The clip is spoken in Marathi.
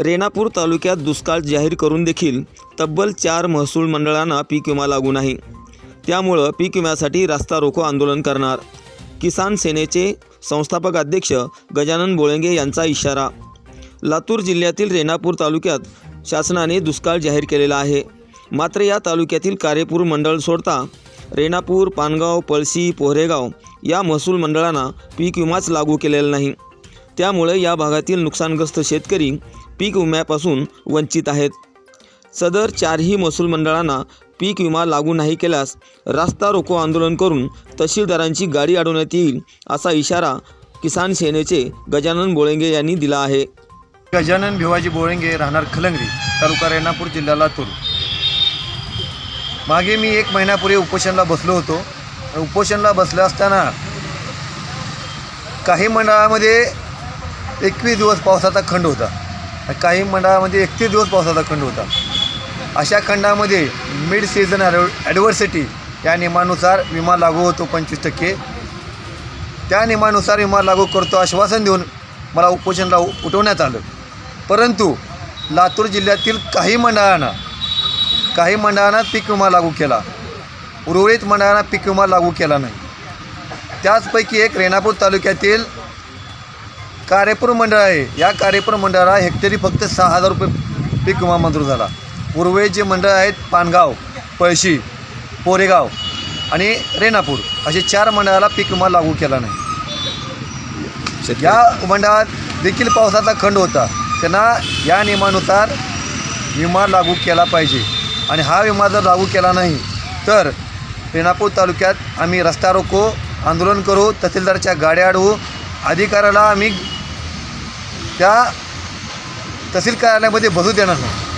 रेणापूर तालुक्यात दुष्काळ जाहीर करून देखील तब्बल चार महसूल मंडळांना पीक विमा लागू नाही. त्यामुळं पीक विम्यासाठी रास्ता रोको आंदोलन करणार. किसान सेनेचे संस्थापक अध्यक्ष गजानन बोळंगे यांचा इशारा. लातूर जिल्ह्यातील रेणापूर तालुक्यात शासनाने दुष्काळ जाहीर केलेला आहे. मात्र या तालुक्यातील कारेपूर मंडळ सोडता रेणापूर पानगाव पळशी पोहरेगाव या महसूल मंडळांना पीक विमाच लागू केलेला नाही. त्यामुळे या भागातील नुकसानग्रस्त शेतकरी पीक विम्यापासून वंचित आहेत. सदर चारही महसूल मंडळांना पीक विमा लागू नाही केल्यास रास्ता रोको आंदोलन करून तहसीलदारांची गाडी अडवण्यात येईल असा इशारा किसान सेनेचे गजानन बोळेंगे यांनी दिला आहे. गजानन भिवाजी बोळेंगे राहणार खलंगरी तालुका रेणापूर जिल्हा लातूर. मागे मी एक महिन्यापूर्वी उपोषणला बसलो होतो. उपोषणला बसलं असताना काही मंडळामध्ये एकवीस दिवस पावसाचा खंड होता. काही मंडळामध्ये एकतीस दिवस पावसाचा खंड होता. अशा खंडामध्ये मिड सीझन ॲडव्हर्सिटी या नियमानुसार विमा लागू होतो पंचवीस टक्के. त्या नियमानुसार विमा लागू करतो आश्वासन देऊन मला उपोषणला उ- उठवण्यात आलं. परंतु लातूर जिल्ह्यातील काही मंडळांना काही मंडळांना पीक विमा लागू केला. उर्वरित मंडळांना पीक विमा लागू केला नाही. त्याचपैकी एक रेणापूर तालुक्यातील कारेपूर मंडळ आहे. या कारेपूर मंडळाला हेक्टरी फक्त सहा हजार रुपये पीक विमा मंजूर झाला. उर्वरित जे मंडळ आहेत पानगाव पळशी पोरेगाव आणि रेणापूर असे चार मंडळाला पीक विमा लागू केला नाही. या मंडळात देखील पावसाचा खंड होता. त्यांना या नियमानुसार विमा लागू केला पाहिजे. आणि हा विमा जर लागू केला नाही तर रेणापूर तालुक्यात आम्ही रस्ता रोको आंदोलन करू तहसीलदारच्या गाड्या अडवू अधिकाऱ्याला आम्ही त्या तहसील कार्यालयामध्ये बसू देणार नाही.